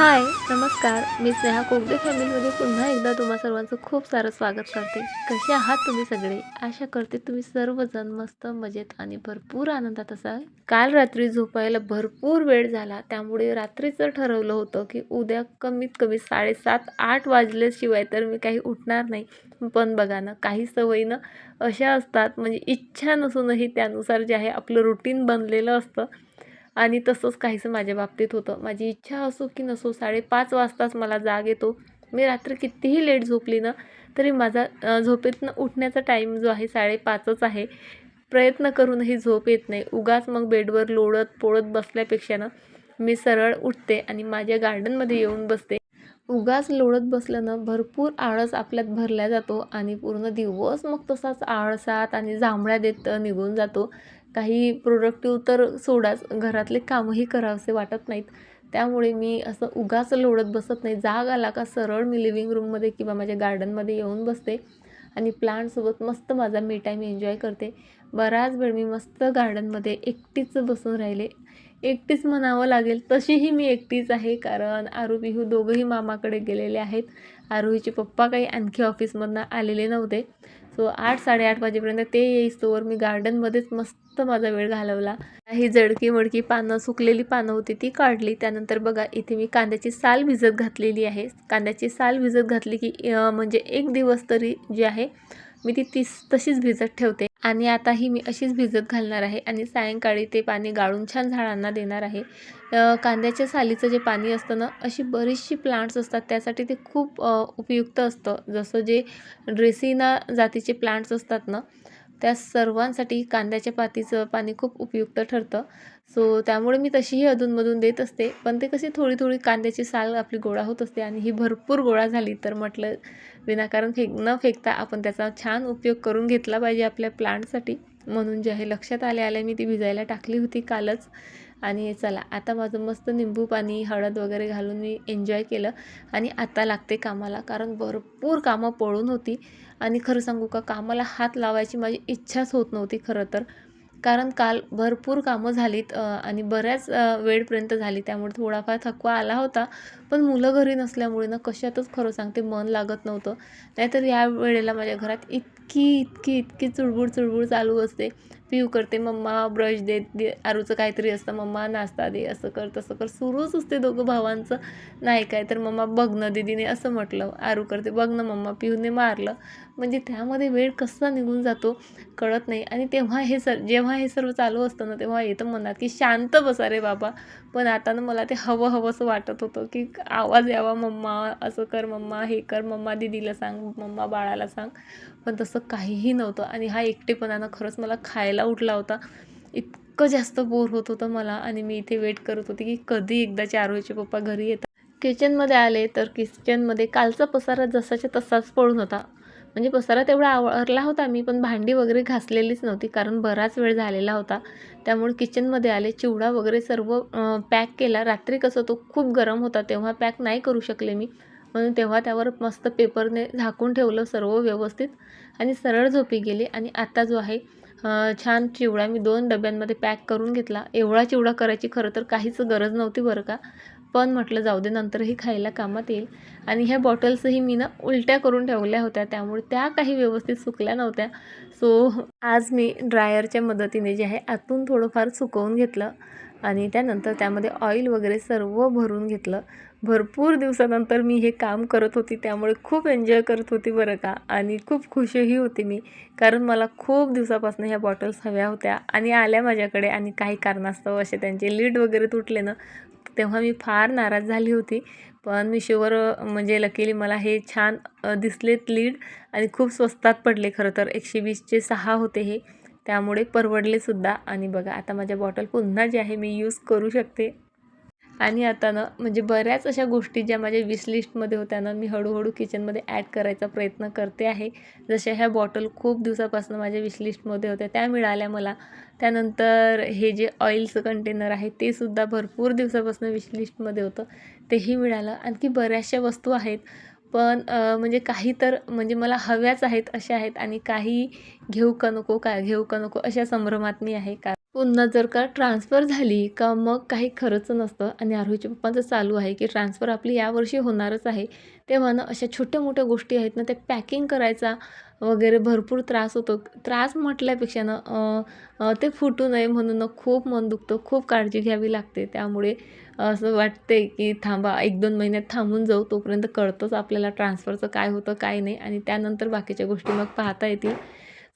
हाय नमस्कार. मी स्नेहा कोगदे फॅमिलीमध्ये पुन्हा एकदा तुम्हा सर्वांचं खूप सारं स्वागत करते. कसे आहात तुम्ही सगळे? आशा करते तुम्ही सर्वजण मस्त मजेत आणि भरपूर आनंदात असाल. काल रात्री झोपायला भरपूर वेळ झाला. त्यामुळे रात्रीचं ठरवलं होतं की उद्या कमीत कमी साडेसात आठ वाजल्याशिवाय तर मी काही उठणार नाही. पण बघा ना काही सवयीनं अशा असतात. म्हणजे इच्छा नसूनही त्यानुसार जे आहे आपलं रुटीन बनलेलं असतं. आणि तसंच काहीसं माझ्या बाबतीत होतं. माझी इच्छा असो की नसो साडेपाच वाजताच मला जाग येतो. मी रात्री कितीही लेट झोपली ना तरी माझा झोपेतनं उठण्याचा टाईम जो आहे साडेपाचच आहे. प्रयत्न करूनही झोप येत नाही. उगाच मग बेडवर लोळत पोळत बसल्यापेक्षा ना मी सरळ उठते आणि माझ्या गार्डनमध्ये येऊन बसते. उगाच लोळत बसल्यानं भरपूर आळस आपल्यात भरला जातो आणि पूर्ण दिवस मग तसाच आळसात आणि जांभळ्या देत निघून जातो. काही प्रोडक्टिव्ह तर सोडाच घरातले कामही करावेसे वाटत नाहीत. त्यामुळे मी असं उगाच लोडत बसत नाही. जाग आला का सरळ मी लिव्हिंग रूममध्ये किंवा माझ्या गार्डनमध्ये येऊन बसते आणि प्लांटसोबत मस्त माझा मी टाईम एन्जॉय करते. बराच वेळ मी मस्त गार्डनमध्ये एकटीच बसून राहिले. एकटीच म्हणावं लागेल तशीही मी एकटीच आहे कारण आरू पिहू दोघंही मामाकडे गेलेले आहेत. आरोहीचे पप्पा काही आणखी ऑफिसमधनं आलेले नव्हते. सो आठ साडेआठ वाजेपर्यंत ते येईस्तोवर मी गार्डनमध्येच मस्त माझा वेळ घालवला. ही जडकी मडकी पानं सुकलेली पानं होती ती काढली. त्यानंतर बघा इथे मी कांद्याची साल भिजत घातलेली आहे. कांद्याची साल भिजत घातली की म्हणजे एक दिवस तरी जी आहे मी ती तीस तशीच भिजत ठेवते. आणि आताही मी अशीच भिजत घालणार आहे आणि सायंकाळी ते पाणी गाळून छान झाडांना देणार आहे. कांद्याच्या सालीचं जे पाणी असतं ना अशी बरीचशी प्लांट्स असतात त्यासाठी ते खूप उपयुक्त असतं. जसं जे ड्रेसिना जातीचे प्लांट्स असतात ना त्या सर्वांसाठी कांद्याच्या पातीचं पाणी खूप उपयुक्त ठरतं. सो त्यामुळे मी तशीही अधूनमधून देत असते. पण ते कशी थोडी थोडी कांद्याची साल आपली गोळा होत असते आणि ही भरपूर गोळा झाली तर म्हटलं विनाकारण फेक न फेकता आपण त्याचा छान उपयोग करून घेतला पाहिजे आपल्या प्लांटसाठी म्हणून जे आहे लक्षात आले आले मी ती भिजायला टाकली होती कालच. आणि चला आता माझं मस्त निंबू पाणी हळद वगैरे घालून मी एन्जॉय केलं आणि आता लागते कामाला कारण भरपूर कामं पळून होती. आणि खरं सांगू का कामाला हात लावायची माझी इच्छाच होत नव्हती खरं तर. कारण काल भरपूर कामं झालीत आणि बऱ्याच वेळपर्यंत झाली. त्यामुळे थोडाफार थकवा आला होता. पण मुलं घरी नसल्यामुळे ना कशातच खरं सांगते मन लागत नव्हतं. नाहीतर या वेळेला माझ्या घरात इतकी इतकी इतकी चुळबुळ चुळबुळ चालू असते. पिऊ करते मम्मा ब्रश दे दे आरूचं काहीतरी असतं मम्मा नाश्ता दे असं कर तसं कर. सुरूच असते दोघं भावांचं. नाही काय तर मम्मा बघ ना दीदीने असं म्हटलं आरू करते बघ ना मम्मा पिऊने मारलं. म्हणजे त्यामध्ये वेळ कसा निघून जातो कळत नाही. आणि तेव्हा हे सर जेव्हा हे सर्व चालू असतं ना तेव्हा येतं मनात की शांत बसा रे बाबा. पण आता ना मला ते हवं हवंसं वाटत होतं की आवाज यावा मम्मा असं कर मम्मा हे कर मम्मा दीदीला सांग मम्मा बाळाला सांग. पण तसं काहीही नव्हतं. आणि हा एकटेपणानं खरंच मला खायला उठला होता. इतकं जास्त बोर होत होतं मला आणि मी इथे वेट करत होते की कधी एकदा आरोहीचे पप्पा घरी येतात. किचनमध्ये आले तर किचनमध्ये कालचा पसारा जसाच्या तसाच पडून होता. म्हणजे पसारा तेवढा आवरला होता मी पण भांडी वगैरे घासलेलीच नव्हती कारण बराच वेळ झालेला होता. त्यामुळे किचनमध्ये आले चिवडा वगैरे सर्व पॅक केला. रात्री कसं तो खूप गरम होता तेव्हा पॅक नाही करू शकले मी. म्हणून तेव्हा त्यावर मस्त पेपरने झाकून ठेवलं सर्व व्यवस्थित. आणि सरळ झोपी गेली आणि आता जो आहे छान चिवडा मी दोन डब्यांमध्ये पॅक करून घेतला. एवढा चिवडा करायची खरं तर काहीच गरज नव्हती बरं का. पण म्हटलं जाऊ दे नंतरही खायला कामात येईल. आणि ह्या बॉटल्सही मी ना उलट्या करून ठेवल्या होत्या. त्यामुळे त्या काही व्यवस्थित सुकल्या नव्हत्या. सो आज मी ड्रायरच्या मदतीने जे आहे आतून थोडंफार सुकवून घेतलं. आणि त्यानंतर त्यामध्ये ऑइल वगैरे सर्व भरून घेतलं. भरपूर दिवसानंतर मी हे काम करत होती त्यामुळे खूप एन्जॉय करत होती बरं का. आणि खूप खुशही होती मी कारण मला खूप दिवसापासून ह्या बॉटल्स हव्या होत्या आणि आल्या माझ्याकडे आणि काही कारणास्तव असे त्यांचे लीड वगैरे तुटले ना तेव्हा मी फार नाराज झाली होती. पण मिशोवर अ, म्हणजे लकीली मला हे छान दिसलेत लीड आणि खूप स्वस्तात पडले खरं तर. एकशे वीसचे सहा होते हे. त्यामुळे परवडले सुद्धा. आणि बघा आता माझ्या बॉटल पुन्हा जे आहे मी यूज करू शकते. आणि आता ना म्हणजे बऱ्याच अशा गोष्टी ज्या माझ्या विश लिस्टमध्ये होत्या ना मी हळूहळू किचनमध्ये ॲड करायचा प्रयत्न करते आहे. जशा ह्या बॉटल खूप दिवसापासून माझ्या विश लिस्टमध्ये होत्या त्या मिळाल्या मला. त्यानंतर हे जे ऑइलचं कंटेनर आहे ते सुद्धा भरपूर दिवसापासून विश लिस्टमध्ये होतं. तेही मिळालं. आणखी बऱ्याचशा वस्तू आहेत. पण म्हणजे काही तर म्हणजे मला हव्याच आहेत अशा आहेत आणि काही घेऊ का नको काय घेऊ का नको अशा संभ्रमात मी आहे. का पुन्हा जर का ट्रान्सफर झाली का मग काही खरंच नसतं आणि आरोहीच्या पप्पांचं चालू आहे की ट्रान्सफर आपली यावर्षी होणारच आहे तेव्हा ना अशा छोट्या मोठ्या गोष्टी आहेत ना त्या पॅकिंग करायचा वगैरे भरपूर त्रास होतो. त्रास म्हटल्यापेक्षा ना ते फुटू नये म्हणून ना खूप मन दुखतं. खूप काळजी घ्यावी लागते. त्यामुळे असं वाटते की थांबा एक दोन महिन्यात थांबून जाऊ. तोपर्यंत कळतंच आपल्याला ट्रान्सफरचं काय होतं काय नाही. आणि त्यानंतर बाकीच्या गोष्टी मग पाहता येतील.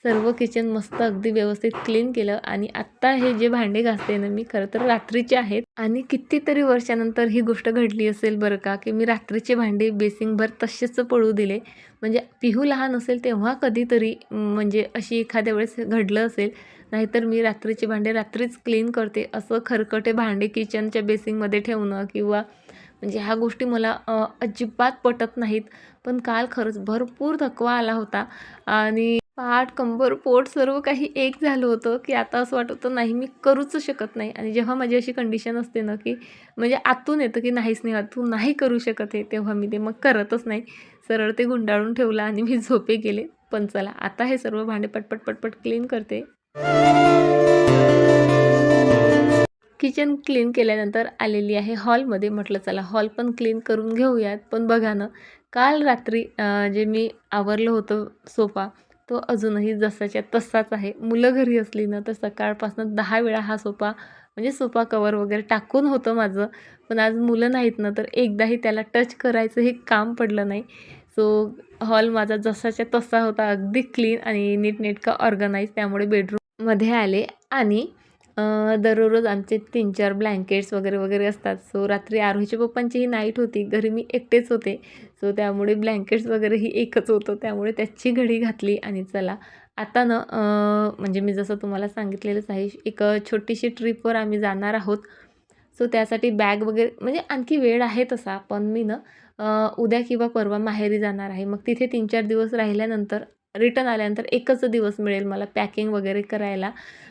सर्व किचन मस्त अगदी व्यवस्थित क्लीन केलं आणि आत्ता हे जे भांडे घासते ना मी खरं तर रात्रीचे आहेत. आणि कितीतरी वर्षानंतर ही गोष्ट घडली असेल बरं का की मी रात्रीचे भांडे बेसिंगभर तसेच पडू दिले. म्हणजे पिहू लहान असेल तेव्हा कधीतरी म्हणजे अशी एखाद्या वेळेस घडलं असेल नाहीतर मी रात्रीचे भांडे रात्रीच क्लीन करते असं खरकटे भांडे किचनच्या बेसिंगमध्ये ठेवणं किंवा म्हणजे ह्या गोष्टी मला अजिबात पटत नाहीत. पण काल खरंच भरपूर थकवा आला होता आणि पाठ कंबर पोट सर्व काही एक झालं होतं की आता असं वाटत होतं नाही मी करूच शकत नाही. आणि जेव्हा माझी अशी कंडिशन असते ना की म्हणजे आतून येतं की नाहीच नाही तू नाही करू शकत आहे तेव्हा मी ते मग करतच नाही. सरळ ते गुंडाळून ठेवलं आणि मी झोपे गेले. पण चला आता हे सर्व भांडे पटपट पटपट क्लीन करते. किचन क्लीन केल्यानंतर आलेली आहे हॉलमध्ये म्हटलं चला हॉल पण क्लीन करून घेऊयात. पण बघा ना काल रात्री जे मी आवरलं होतं सोफा तो अजूनही जसाच्या तसाच आहे. मुलं घरी असली ना तर सकाळपासून दहा वेळा हा सोफा म्हणजे सोफा कवर वगैरे टाकून होतं माझं. पण आज मुलं नाहीत ना तर एकदाही त्याला टच करायचं हे काम पडलं नाही. सो हॉल माझा जसाच्या तसा होता अगदी क्लीन आणि नीटनेटका ऑर्गनाईज त्यामुळे बेडरूममध्ये आले. आणि दररोज आमचे तीन चार ब्लँकेट्स वगैरे वगैरे असतात. सो रात्री आरोहीच्या पप्पांचीही नाईट होती. घरी मी एकटेच होते. सो त्यामुळे ब्लँकेट्स वगैरे ही एकच होतं. त्यामुळे त्याची घडी घातली आणि चला. आता ना म्हणजे मी जसं तुम्हाला सांगितलेलंच आहे एक छोटीशी ट्रिपवर आम्ही जाणार आहोत. सो त्यासाठी बॅग वगैरे म्हणजे आणखी वेळ आहे तसा पण मी ना उद्या किंवा परवा माहेरी जाणार आहे. मग तिथे तीन चार दिवस राहिल्यानंतर रिटर्न आल्यानंतर एकच दिवस मिळेल मला पॅकिंग वगैरे करायला.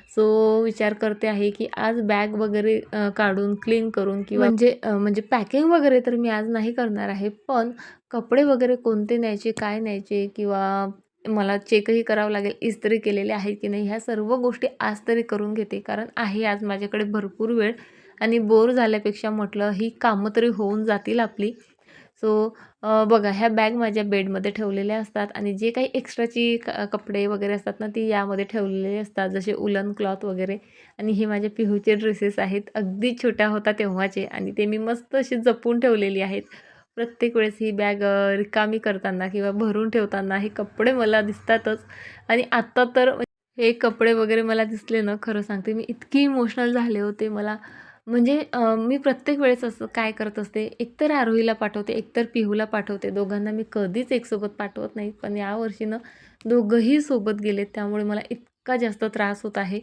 सो विचार करते आहे की आज बॅग वगैरे काढून क्लीन करून किंवा म्हणजे म्हणजे पॅकिंग वगैरे तर मी आज नाही करणार आहे पण कपडे वगैरे कोणते न्यायचे काय न्यायचे किंवा मला चेकही करावं लागेल इस्त्री केलेले आहे की नाही ह्या सर्व गोष्टी आज तरी करून घेते. कारण आहे आज माझ्याकडे भरपूर वेळ आणि बोर झाल्यापेक्षा म्हटलं ही कामं तरी होऊन जातील आपली. सो बघा ह्या बॅग माझ्या बेडमध्ये ठेवलेल्या असतात आणि जे काही एक्स्ट्राची क कपडे वगैरे असतात ना ती यामध्ये ठेवलेले असतात जसे उलन क्लॉथ वगैरे. आणि हे माझ्या पिहूचे ड्रेसेस आहेत अगदी छोट्या होता तेव्हाचे आणि ते मी मस्त अशी जपून ठेवलेली आहेत. प्रत्येक वेळेस ही बॅग रिकामी करताना किंवा भरून ठेवताना हे कपडे मला दिसतातच. आणि आत्ता तर हे कपडे वगैरे मला दिसले ना खरं सांगते मी इतकी इमोशनल झाले होते मला म्हणजे मी प्रत्येक वेळेस असं काय करत असते एकतर आरोहीला पाठवते एकतर पिहूला पाठवते. दोघांना मी कधीच एकसोबत पाठवत नाही. पण यावर्षी ना दोघंही सोबत गेलेत. त्यामुळे मला इतका जास्त त्रास होत आहे.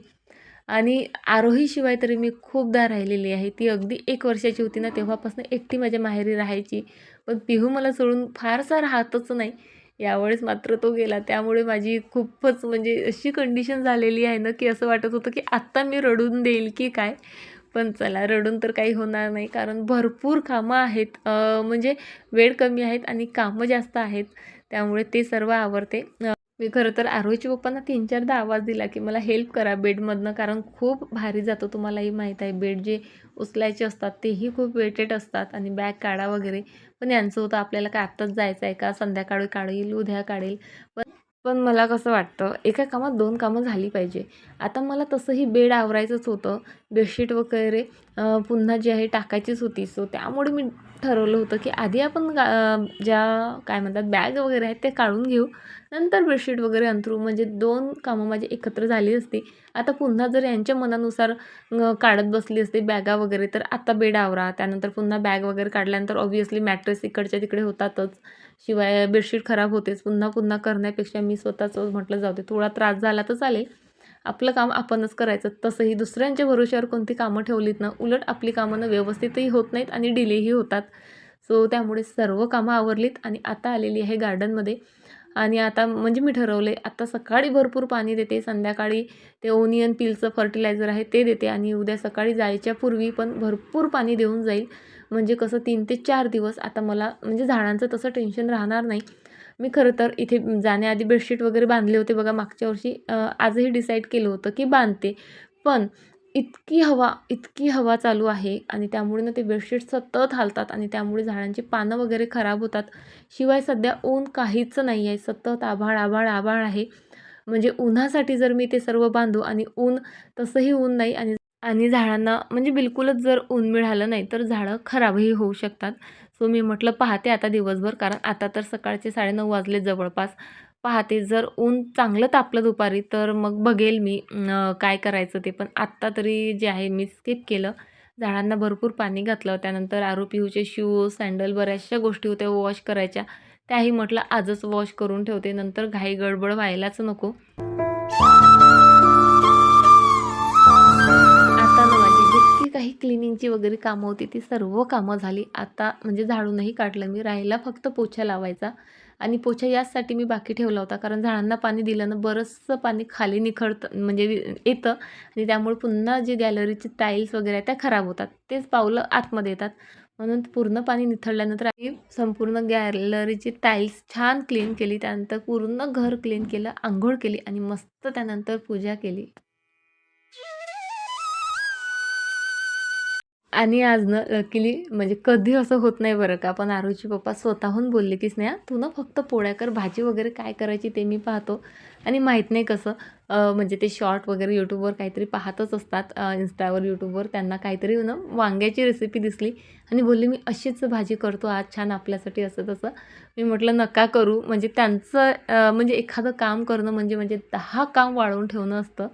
आणि आरोहीशिवाय तरी मी खूपदा राहिलेली आहे. ती अगदी एक वर्षाची होती ना तेव्हापासून एकटी माझ्या माहेरी राहायची. पण पिहू मला सोडून फारसा राहतच नाही. यावेळेस मात्र तो गेला. त्यामुळे माझी खूपच म्हणजे अशी कंडिशन झालेली आहे ना की असं वाटत होतं की आत्ता मी रडून देईल की काय? पण चला रडून तर काही होणार नाही. कारण भरपूर कामं आहेत. म्हणजे वेळ कमी आहेत आणि कामं जास्त आहेत. त्यामुळे ते सर्व आवडते मी खरं तर आरोहीच्या पप्पांना तीन चारदा आवाज दिला की मला हेल्प करा बेडमधनं. कारण खूप भारी जातो तुम्हालाही माहीत आहे. बेड जे उचलायचे असतात तेही खूप वेटेड असतात आणि बॅग काढा वगैरे. पण यांचं होतं आपल्याला काय आत्ताच जायचं आहे का? संध्याकाळी काढेल उद्या काढेल. पण पण मला कसं वाटतं एका कामात दोन कामं झाली पाहिजे. आता मला तसंही बेड आवरायचंच होतं. बेडशीट वगैरे पुन्हा जी आहे टाकायचीच होती. सो त्यामुळे मी ठरवलं होतं की आधी आपण गा ज्या काय म्हणतात बॅग वगैरे आहेत ते काढून घेऊ. नंतर बेडशीट वगैरे अंथरू म्हणजे दोन कामं माझी एकत्र झाली असती. आता पुन्हा जर यांच्या मनानुसार काढत बसली असते बॅगा वगैरे तर आता बेड आवरा. त्यानंतर पुन्हा बॅग वगैरे काढल्यानंतर ऑब्व्हियसली मॅट्रेस इकडच्या तिकडे होतातच. शिवाय बेडशीट खराब होतेच. पुन्हा पुन्हा करण्यापेक्षा मी स्वतःच म्हटलं जाऊ दे थोडा त्रास झाला तर चालेल. आपलं काम आपणच करायचं. तसंही दुसऱ्यांच्या भरोश्यावर कोणती कामं ठेवलीत ना उलट आपली कामं व्यवस्थितही होत नाहीत आणि डिलेही होतात. सो त्यामुळे सर्व कामं आवरलीत आणि आता आलेली आहे गार्डनमध्ये आणि आता म्हणजे मी ठरवले आता सकाळी भरपूर पाणी देते संध्याकाळी ते ओनियन पिलचं फर्टिलायझर आहे ते देते आणि उद्या सकाळी जायच्या पूर्वी पण भरपूर पाणी देऊन जाईल. म्हणजे कसं तीन ते चार दिवस आता मला म्हणजे झाडांचं तसं टेन्शन राहणार नाही. मी खरं तर इथे जाण्याआधी बेडशीट वगैरे बांधले होते बघा मागच्या वर्षी. आजही डिसाईड केलं होतं की बांधते. पण इतकी हवा इतकी हवा चालू आहे आणि त्यामुळे ना ते बेडशीट सतत हालतात आणि त्यामुळे झाडांची पानं वगैरे खराब होतात. शिवाय सध्या ऊन काहीच नाही आहे. सतत आभाळ आभाळ आभाळ आहे. म्हणजे उन्हासाठी जर मी ते सर्व बांधू आणि ऊन तसंही ऊन नाही आणि आणि झाडांना म्हणजे बिलकुलच जर ऊन मिळालं नाही तर झाडं खराबही होऊ शकतात. सो मी म्हटलं पाहते आता दिवसभर कारण आता तर सकाळचे साडेनऊ वाजले जवळपास. पाहते. जर ऊन चांगलं तापलं दुपारी तर मग बघेल मी काय करायचं ते. पण आत्ता तरी जे आहे मी स्किप केलं. झाडांना भरपूर पाणी घातलं. त्यानंतर आरू पिहूचे शूज सँडल बऱ्याचशा गोष्टी होत्या वॉश करायच्या. त्याही म्हटलं आजच वॉश करून ठेवते. नंतर घाई गडबड व्हायलाच नको. आता ना माझी जितकी काही क्लिनिंगची वगैरे कामं होती ती सर्व कामं झाली. आता म्हणजे झाडूनही काढलं मी. राहिला फक्त पोछा लावायचा. आणि पोछा याचसाठी मी बाकी ठेवला होता कारण झाडांना पाणी दिलं ना बरंचसं पाणी खाली निखळतं म्हणजे येतं. आणि त्यामुळे पुन्हा जे गॅलरीचे टाईल्स वगैरे आहेत त्या खराब होतात. तेच पावलं आतमध्ये येतात. म्हणून पूर्ण पाणी निथळल्यानंतर आम्ही संपूर्ण गॅलरीची टाईल्स छान क्लीन केली. त्यानंतर पूर्ण घर क्लीन केलं आंघोळ केली आणि मस्त त्यानंतर पूजा केली. आणि आज ना लकीली म्हणजे कधी असं होत नाही बरं का पण आरूची पप्पा स्वतःहून बोलले की स्नेहा तू ना फक्त पोळ्या कर भाजी वगैरे काय करायची ते मी पाहतो. आणि माहीत नाही कसं म्हणजे ते शॉर्ट वगैरे यूट्यूबवर काहीतरी पाहतच असतात. इन्स्टावर यूट्यूबवर त्यांना काहीतरी ना वांग्याची रेसिपी दिसली आणि बोलली मी अशीच भाजी करतो आज छान आपल्यासाठी असं तसं. मी म्हटलं नका करू. म्हणजे त्यांचं म्हणजे एखादं काम करणं म्हणजे म्हणजे दहा काम वाढवून ठेवणं असतं.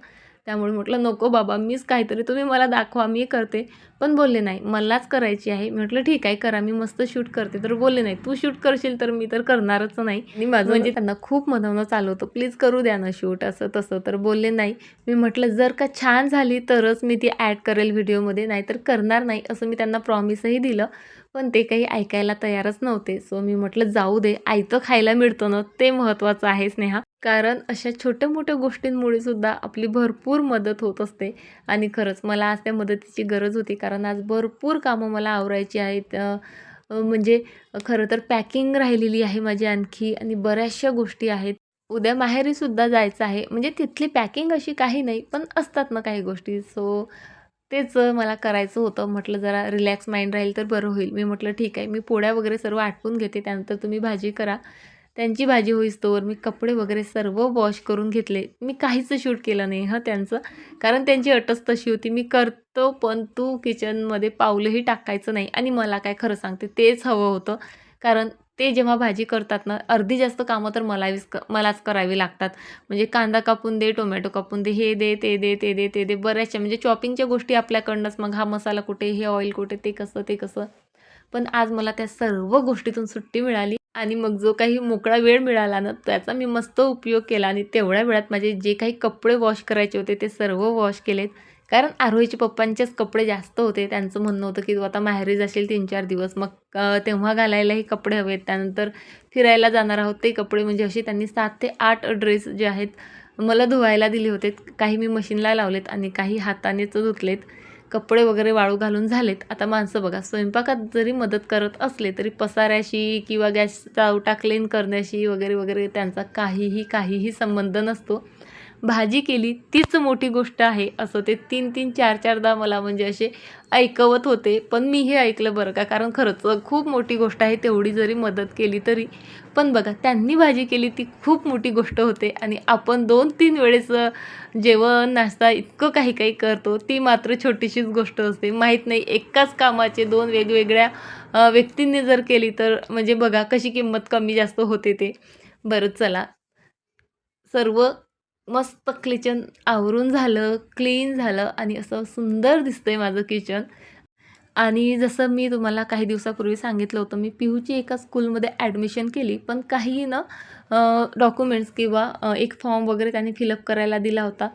त्यामुळे म्हटलं नको बाबा मीच काहीतरी तुम्ही मला दाखवा मी करते. पण बोलले नाही मलाच करायची आहे. मी म्हटलं ठीक आहे करा मी मस्त शूट करते. तर बोलले नाही तू शूट करशील तर मी तर करणारच नाही. आणि माझं म्हणजे त्यांना खूप मनवणं चालू होतं प्लीज करू द्या ना शूट असं तसं. तर बोलले नाही. मी म्हटलं जर का छान झाली तरच मी ती ॲड करेल व्हिडिओमध्ये नाहीतर करणार नाही असं मी त्यांना प्रॉमिसही दिलं. पण ते काही ऐकायला तयारच नव्हते. सो मी म्हटलं जाऊ दे आयतं खायला मिळतं ना ते महत्त्वाचं आहे स्नेहा. कारण अशा छोट्या मोठ्या गोष्टींमुळे सुद्धा आपली भरपूर मदत होत असते. आणि खरंच मला आज त्या मदतीची गरज होती कारण आज भरपूर कामं मला आवरायची आहेत. म्हणजे खरं तर पॅकिंग राहिलेली आहे माझी आणखी आणि बऱ्याचशा गोष्टी आहेत. उद्या माहेरीसुद्धा जायचं आहे. म्हणजे तिथली पॅकिंग अशी काही नाही पण असतात ना काही गोष्टी. सो तेच मला करायचं होतं म्हटलं जरा रिलॅक्स माइंड राहील तर बरं होईल. मी म्हटलं ठीक आहे मी पोळ्या वगैरे सर्व आटपून घेते त्यानंतर तुम्ही भाजी करा. त्यांची भाजी होईस्तोवर मी कपडे वगैरे सर्व वॉश करून घेतले. मी काहीच शूट केलं नाही हं त्यांचं. कारण त्यांची अटच तशी होती. मी करतो पण तू किचनमध्ये पावलंही टाकायचं नाही. आणि मला काय खरं सांगते तेच हवं होतं. कारण ते जेव्हा भाजी करतात ना अर्धी जास्त कामं तर मलावीच क मलाच करावी लागतात. म्हणजे कांदा कापून दे टोमॅटो कापून दे हे दे ते दे ते दे ते दे बऱ्याचशा म्हणजे चॉपिंगच्या गोष्टी आपल्याकडनंच. मग हा मसाला कुठे हे ऑइल कुठे ते कसं ते कसं. पण आज मला त्या सर्व गोष्टीतून सुट्टी मिळाली आणि मग जो काही मोकळा वेळ मिळाला ना त्याचा मी मस्त उपयोग केला आणि तेवढ्या वेळात माझे जे काही कपडे वॉश करायचे होते ते सर्व वॉश केलेत. कारण आरोहीचे पप्पांचेच कपडे जास्त होते. त्यांचं म्हणणं होतं की तू आता माहेरी जाशील तीन चार दिवस मग तेव्हा घालायलाही कपडे हवेत. त्यानंतर फिरायला जाणार आहोत ते कपडे. म्हणजे असे त्यांनी सात ते आठ ड्रेस जे आहेत मला धुवायला दिले होते. काही मी मशीनला लावलेत आणि काही हातानेच धुतलेत. कपडे वगैरे वाळू घालून झालेत. आता माणसं बघा स्वयंपाकात जरी मदत करत असले तरी पसाऱ्याशी किंवा गॅसचा चावटा क्लीन करण्याशी वगैरे वगैरे त्यांचा काहीही काहीही संबंध नसतो. भाजी केली तीच मोठी गोष्ट आहे असं ते तीन तीन चार चारदा मला म्हणजे असे ऐकवत होते. पण मी हे ऐकलं बरं का? कारण खरंच खूप मोठी गोष्ट आहे तेवढी जरी मदत केली तरी. पण बघा त्यांनी भाजी केली ती खूप मोठी गोष्ट होते. आणि आपण दोन तीन वेळेस जेवण नाश्ता इतकं काही काही करतो ती मात्र छोटीशीच गोष्ट असते. माहीत नाही एकाच कामाचे दोन वेगवेगळ्या व्यक्तींनी जर केली तर म्हणजे बघा कशी किंमत कमी जास्त होते ते. बरं चला. सर्व मस्त किचन आवरून झालं क्लीन झालं आणि असं सुंदर दिसतंय माझं किचन आणि जसं मी तुम्हाला काही दिवसापूर्वी सांगितलं होतं मी पिहूची एका स्कूलमध्ये ॲडमिशन केली पण काही ना डॉक्युमेंट्स किंवा एक फॉर्म वगैरे त्यांनी फिलअप करायला दिला होता.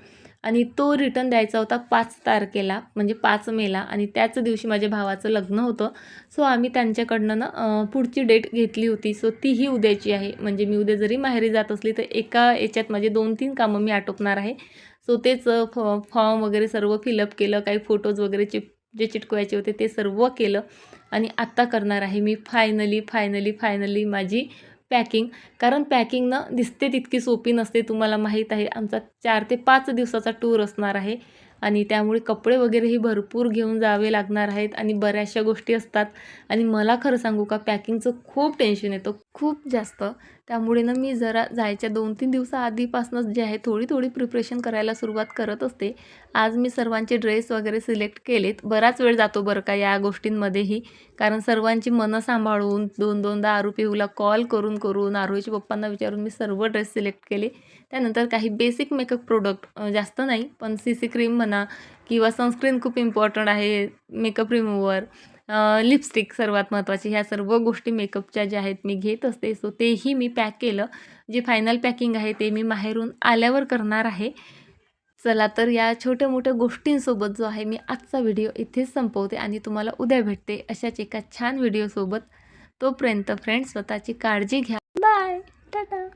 आणि तो रिटर्न द्यायचा होता पाच तारखेला म्हणजे पाच मेला. आणि त्याच दिवशी माझ्या भावाचं लग्न होतं. सो आम्ही त्यांच्याकडनं ना पुढची डेट घेतली होती. सो तीही उद्याची आहे. म्हणजे मी उद्या जरी माहेरी जात असली तर एका याच्यात माझे दोन तीन कामं मी आटोपणार आहे. सो तेच फॉ फॉर्म वगैरे सर्व फिलअप केलं. काही फोटोज वगैरे चिप जे चिटकवायचे होते ते सर्व केलं. आणि आत्ता करणार आहे मी. फायनली फायनली फायनली माझी पॅकिंग. कारण पॅकिंग ना दिसते तितकी सोपी नसते तुम्हाला माहीत आहे. आमचा चार ते पाच दिवसाचा टूर असणार आहे. आणि त्यामुळे कपडे वगैरेही भरपूर घेऊन जावे लागणार आहेत आणि बऱ्याचशा गोष्टी असतात. आणि मला खरं सांगू का पॅकिंगचं खूप टेन्शन येतं. खूप जास्त. त्यामुळे ना मी जरा जायच्या दोन तीन दिवसाआधीपासूनच जे आहे थोडी थोडी प्रिपरेशन करायला सुरुवात करत असते. आज मी सर्वांचे ड्रेस वगैरे सिलेक्ट केलेत. बराच वेळ जातो बरं का या गोष्टींमध्येही. कारण सर्वांची मनं सांभाळून दोन दोनदा आरू पिहूला कॉल करून करून आरोहीच्या पप्पांना विचारून मी सर्व ड्रेस सिलेक्ट केले. त्यानंतर काही बेसिक मेकअप प्रोडक्ट जास्त नाही पण सी सी क्रीम म्हणा किंवा सनस्क्रीन खूप इम्पॉर्टंट आहे मेकअप रिमूव्हर लिपस्टिक सर्वात महत्त्वाची. ह्या सर्व गोष्टी मेकअपच्या ज्या आहेत मी घेत असते. सो तेही मी पॅक केलं. जे फायनल पॅकिंग आहे ते मी माहेरून आल्यावर करणार आहे. चला तर या छोट्या मोठ्या गोष्टींसोबत जो आहे मी आजचा व्हिडिओ इथेच संपवते आणि तुम्हाला उद्या भेटते अशाच एका छान व्हिडिओसोबत तोपर्यंत फ्रेंड्स स्वतःची काळजी घ्या. बाय टाटा